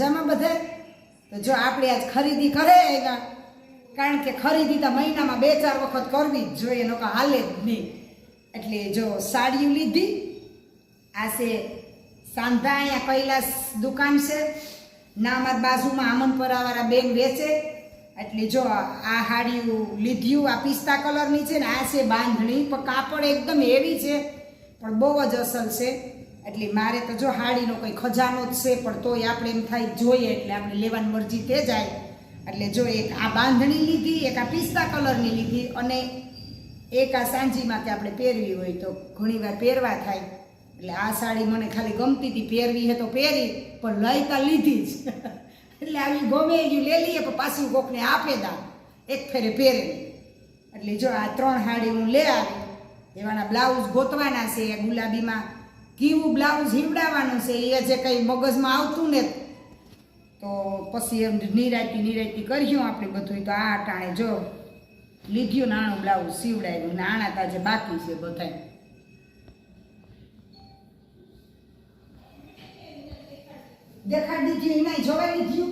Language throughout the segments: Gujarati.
મજામાં બધા? તો જો આપણે આજ ખરીદી કરે આવ્યા કારણ કે ખરીદી તો મહિનામાં બે ચાર વખત કરવી જ જોઈએ લોકો હાલે જ નહીં. એટલે જો સાડીઓ લીધી, આ છે સાંધા અહીંયા કૈલાસ દુકાન છે. ના અમારા બાજુમાં આમનપરાવાળા બેન વેચે. એટલે જો આ હાડીયું લીધ્યું, આ પિસ્તા કલરની છે ને, આ છે બાંધણી. પણ કાપડ એકદમ હેવી છે, પણ બહુ જ અસલ છે. એટલે મારે તો જો હાડીનો કોઈ ખજાનો જ છે, પણ તોય આપણે એમ થાય જોઈએ એટલે આપણે લેવાની મરજી તે જાય. એટલે જો એક આ બાંધણી લીધી, એક આ પિસ્તા કલરની લીધી અને એક આ સાંજીમાં કે આપણે પહેરવી હોય તો ઘણીવાર પહેરવા થાય. એટલે આ સાડી મને ખાલી ગમતી હતી, પહેરવી હે તો પહેરી, પણ લઈતા લીધી જ. એટલે આવી ગમે ગયું લે લઈએ, પણ પાછું કોકને આપે દા. એક ફેરે પહેરેલી એટલે જો આ ત્રણ સાડી હું લે આવી, એવાના બ્લાઉઝ ગોતવાના છે, ગુલાબીમાં કેવું બ્લાઉઝ હીવડાવવાનું છે, એ જે કંઈ મગજમાં આવતું ને, તો પછી એમ નિરાયતી નિરાયતી કર્યું આપણે બધું તો આ ટાણે જો, લીધ્યું નાનું બ્લાઉઝ, સીવડાવ્યું નાણા તાજે બાકી છે બધાય. દેખાડ દીધી એના જોવાઈ લીધું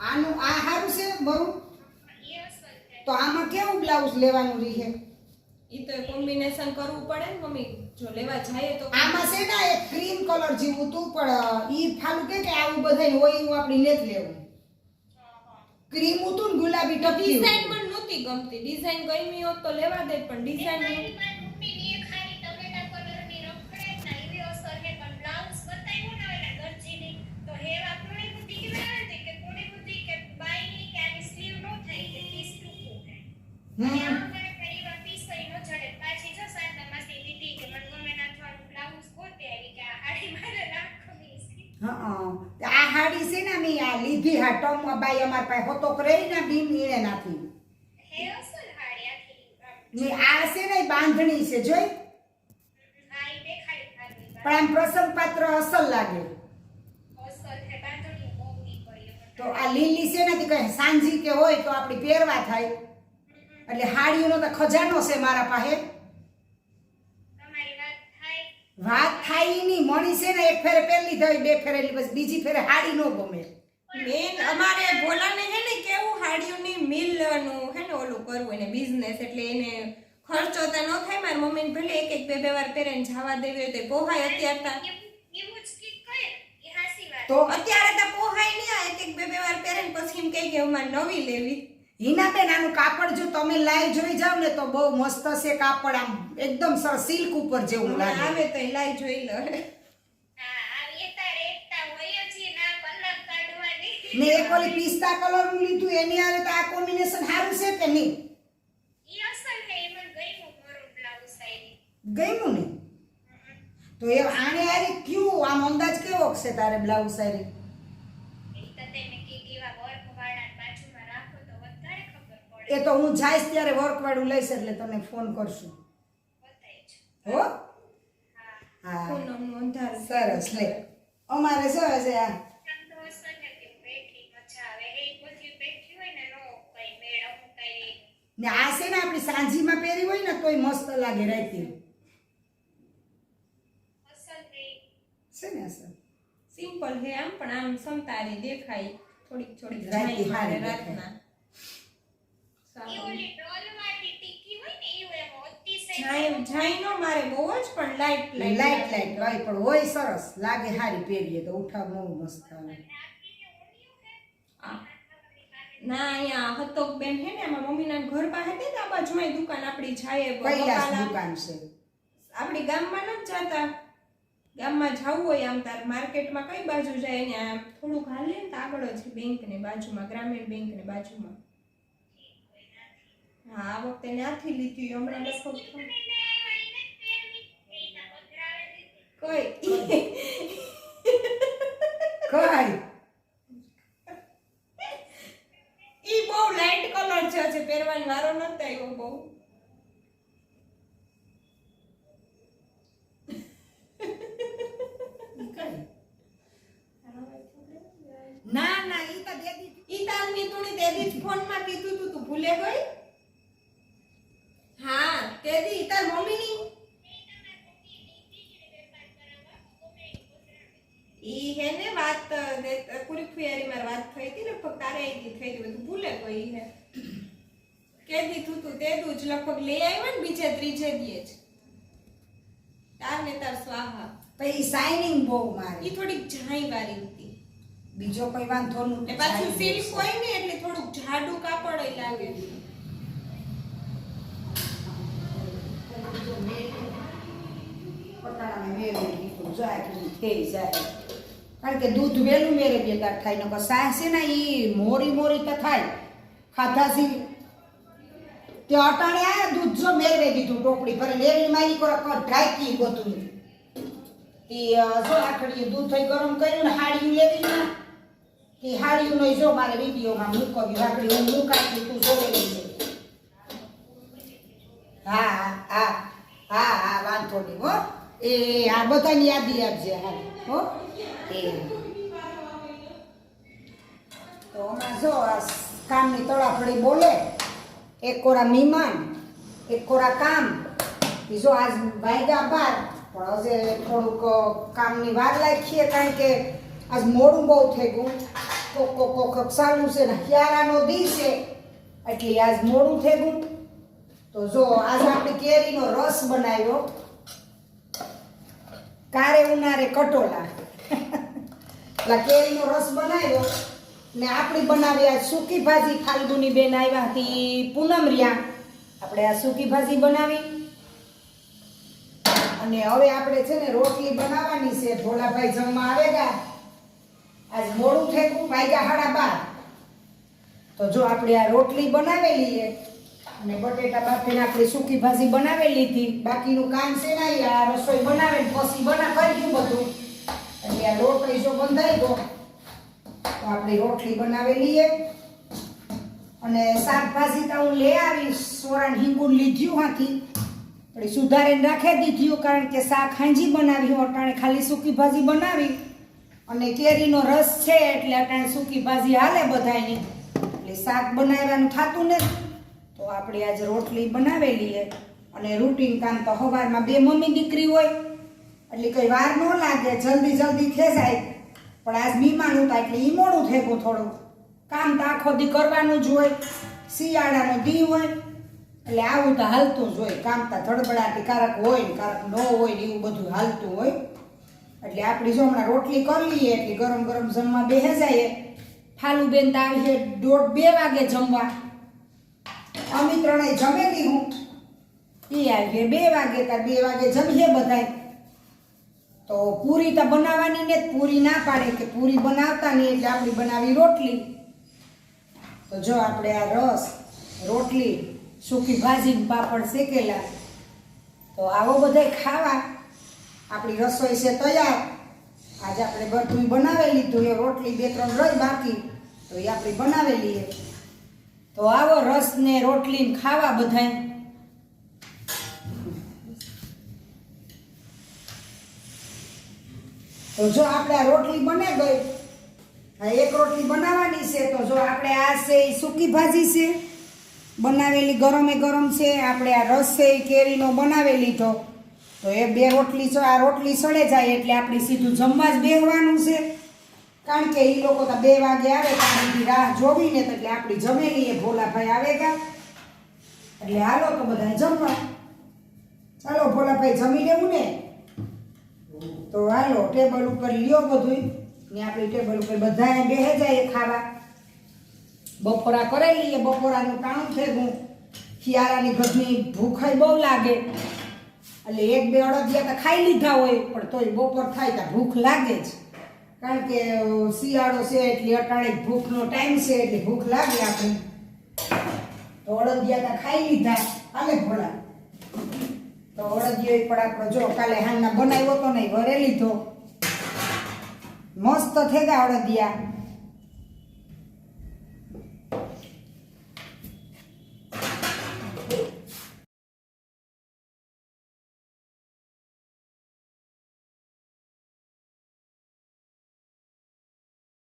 આનું આ સારું છે, બરું? બ્લાઉઝ લેવાનું રહે. ઈ તો કોમ્બિનેશન કરવું પડે ને મમ્મી. જો લેવા જાય તો આમાં છે ને એક ક્રીમ કલર જેવું તું પણ ઈ ફાલું કે કે આવું બધાય હોય એવું આપણી લેત લેવું. ક્રીમ હતું ને ગુલાબી ટપકી ડિઝાઇન પણ નહોતી ગમતી. ડિઝાઇન ગમી હોત તો લેવા દે પણ ડિઝાઇન ને લીધી હા ટમ બાઈ અમાર પાસે હોતો રહી ને બીમ ઈણે નાથી ને આ છે ને બાંધણી છે જોઈ? પણ આમ પ્રસંગ પાત્ર અસલ લાગે તો આ લીલી છે ને કઈ સાંજી કે હોય તો આપણી પહેરવા થાય. એટલે હાડીઓનો તો ખજાનો છે મારા પાસે. વાત થાય? નહીં મણી છે ને એક ફેરે પહેરી થઈ બે ફેરે બસ બીજી ફેરે હાડી ન ગમે. મેન અમારે ભોલાને હે ને કેવું હાડીઓની મિલનું હે ને ઓલું કરવું એને બિઝનેસ એટલે એને ખર્ચો તો ન થાય મારી મમ્મીને ભલે એક એક બે બે વાર પહેરે જવા દેવી હોય તો પોહાય અત્યારે તા. તો અત્યારે તો પોહાય નહીં આ એક એક બે બે વાર પહેરે પછી એમ કહે કે અમારે નવી લેવી. હિનાબેન આનું કાપડ જો તમે લાઈવ જોઈ જાવ ને તો બહુ મસ્ત છે કાપડ આમ એકદમ સિલ્ક ઉપર જેવું લાગે. આવે તો લાઈ જોઈ લો. ને એક ઓલી પિસ્તા કલરનું લીધું એની હારે તો આ કોમ્બિનેશન સારું છે કે નહીં? ગયું ને તો એ આને આરી ક્યું? આમ અંદાજ કેવો છે તારે બ્લાઉઝ હારે? એ તો હું જઈશ ત્યારે વર્ક વાળું લઈશ એટલે તમને ફોન કરશું. હો? હા. સરસ. લે. અમારે શું હશે આ ને આ છે ને આપણી સાંજીમાં પહેરી હોય ને તોય મસ્ત લાગે રાતી છે. ને અસર સિમ્પલ હે આમ પણ આમ સમતારી દેખાય. થોડીક થોડીક રાતી મારે રાતના. લાઈટ જાય નો મારે બહુ જ પણ લાઈટ લાઈટ લાઈટ હોય પણ હોય સરસ. લાગે હારી પહેરીએ તો ઉઠાવ બહુ મસ્ત આવે. ના અહીંયા હતોક બેન હે ને ઘર પાસે હતી આ બાજુમાં દુકાન આપણી જાય કૈલાસ દુકાન છે? આપણી ગામમાં નથી જતા. ગામમાં જવું હોય આમ તાર માર્કેટમાં કઈ બાજુ જાય ને આમ થોડુંક હાલે ને તો આગળ જ બેંક ને બાજુમાં ગ્રામીણ બેંક ને બાજુમાં. હા આ વખતે ત્યાંથી લીધી હમણાં લગભગ કઈ ઈ તાર નીતુણી તેદી ફોનમાં કીધું તું તું ભૂલે ગઈ? હા તેદી તાર મમ્મી ની ઈ હે ને વાત પૂરી ફેરી માર વાત થઈ હતી ને ફક્ત તારે ઈ થઈ ગઈ બધું ભૂલે ગઈ હે. કે કેદી તું તે તું જ લગભગ લઈ આવ્યો ને બીજે ત્રીજે દીએ જ. તાર ને તાર સ્વાહા. પછી સાઇનિંગ બહુ મારી. ઈ થોડીક જાઈ વારી હતી. બીજો કોઈ વાંધો ને નથી પાછું સિલ્ક હોય ને એટલે થોડુંક જાડું કાપડ લાગે. કારણ કે દૂધ વેલું મેળવીએ તાર થાય નકર સાસ ને એ મોરી મોરી તો થાય. ખાધા સી તે અટાણે આ દૂધ જો મેળવી દીધું ટોપડી ભરે લેવી મારી કોરા ઢાંકી બધું તે જો આખડીએ દૂધ થઈ ગરમ કર્યું ને હાડિયું લેવી ને. તે હાડિયું નહીં જો મારે વિડીયોમાં મૂકવ્યું રાખડી હું મૂકાતી તું જોયેલી છે. હા હા હા હા, વાંધો નહીં, હો. એ, આ બધાની યાદી આપજે હા હો. એ. તો આમાં જો આ કામની તળાફળી બોલે, એક કોરા મહેમાન એક કોરા કામ. બીજો આજ વાયદા બાર, પણ હજે થોડુંક કામની વાર લાગીએ કારણ કે આજ મોડું બહુ થઈ ગયું. કોક કોક કોક ચાલુ છે ને ક્યારાનો દી છે. એટલે આજ મોડું થઈ ગયું. તો જો, આજે આપણે કેરીનો રસ બનાવ્યો. કારે ઉનારે કટોલા. એટલે કેરીનો રસ બનાવ્યો ને આપણી બનાવી આ સૂકી ભાજી. ફાલ્ગુની બેન આવ્યા હતી પૂનમ રિયા. આપણે આ સૂકી ભાજી બનાવી. અને હવે આપણે છે ને રોટલી બનાવવાની છે. ભોલાભાઈ જમવા આવેગા. આજ મોડું ગયું વાગ્યા સાડા બાર. તો જો આપણે આ રોટલી બનાવેલી છે અને બટેટા બાફીને આપણે સૂકી ભાજી બનાવેલી હતી, બાકીનું કામ છે આ રસોઈ બનાવે પછી બના કરી ગયું બધું. એટલે આ રોટલી જો બંધાઈ ગયો, તો આપણે રોટલી બનાવેલી છે અને શાકભાજી તો હું લઈ આવીશ સોરાણ હિંગુન લીધ્યું હાથી. પણ સુધારીને રાખી દીધું, કારણ કે શાક હાંજી બનાવી અટાણે ખાલી સૂકી ભાજી બનાવી. અને કેરીનો રસ છે એટલે અટાણે સૂકી ભાજી હાલે બધાયની. એટલે શાક બનાવવાનું થતું ને તો આપણે આજે રોટલી બનાવેલી છે. અને રૂટીન કામ તો સવારમાં બે મમ્મી દીકરી હોય. એટલે કંઈ વાર ન લાગે, જલ્દી જલ્દી થઈ પણ આજ મહેમાન હતા એટલે ઈ મોડું ગયું થોડું. કામ તો આખો દી કરવાનું જ હોય. શિયાળાનો દી હોય. એટલે આવું તો હાલતું જ હોય. કામ તો ધડબડાટી કારક હોય ને કારક ન હોય ને એવું બધું હાલતું હોય. એટલે આપણી જો હમણાં રોટલી કરી લઈએ એટલે ગરમ ગરમ જમવા બે જાય ફાલુ બેન તો છે દોઢ બે વાગે જમવા. અમે ત્રણેય જમેલી હું. એ આવી છે બે વાગે તા બે વાગે જમીએ બધાય. તો પૂરી તો બનાવવાની ને પૂરી ના પાડે કે પૂરી બનાવતા નહીં એટલે આપણી બનાવી રોટલી. તો જો આપણે આ રસ, રોટલી, સૂકી ભાજી પાપડ શેકેલા. તો આવો બધાય ખાવા. આપણી રસોઈ છે તૈયાર. આજે આપણે બધું બનાવી લીધું, એ રોટલી બે ત્રણ રહી બાકી. તો એ આપણી બનાવેલી છે તો આવો રસ ને રોટલી ખાવા બધાય. તો જો આપણે આ રોટલી બને ગઈ. હા એક રોટલી બનાવવાની છે, તો જો આપણે આ છે એ સૂકી ભાજી છે. બનાવેલી ગરમે ગરમ છે, આપણે આ રસ છે એ કેરીનો બનાવેલી તો તો એ બે રોટલી આ રોટલી સડે જાય એટલે આપણે સીધું જમવા જ બેહવાનું છે. કારણ કે એ લોકો તો બે વાગે આવે ત્યાંથી રાહ જોવીને તો એટલે આપણી જમેલી એ ભોલાભાઈ આવે કા એટલે હાલો તો બધા જમવા. ચાલો ભોલાભાઈ જમી લેવું ને? તો હાલો, ટેબલ ઉપર લ્યો બધું ને આપણી ટેબલ ઉપર બધા બેહે જાય ખાવા. બપોરા કરેલી લઈએ, બપોરાનું કામ છે ગયું શિયાળાની ઘરની ભૂખાઈ બહુ લાગે. એટલે એક બે અડદિયા તો ખાઈ લીધા હોય, પણ તોય બપોર થાય તો ભૂખ લાગે જ. કારણ કે શિયાળો છે એટલે અટાણે ભૂખનો ટાઈમ છે એટલે ભૂખ લાગે આપણે તો અડદિયા તો ખાઈ લીધા, હાલે ભોળા તો અડદિયો પણ આપણો જો કાલે હાલના બનાવ્યો તો નહીં ઘરે લીધો મસ્ત થઈ અડદિયા.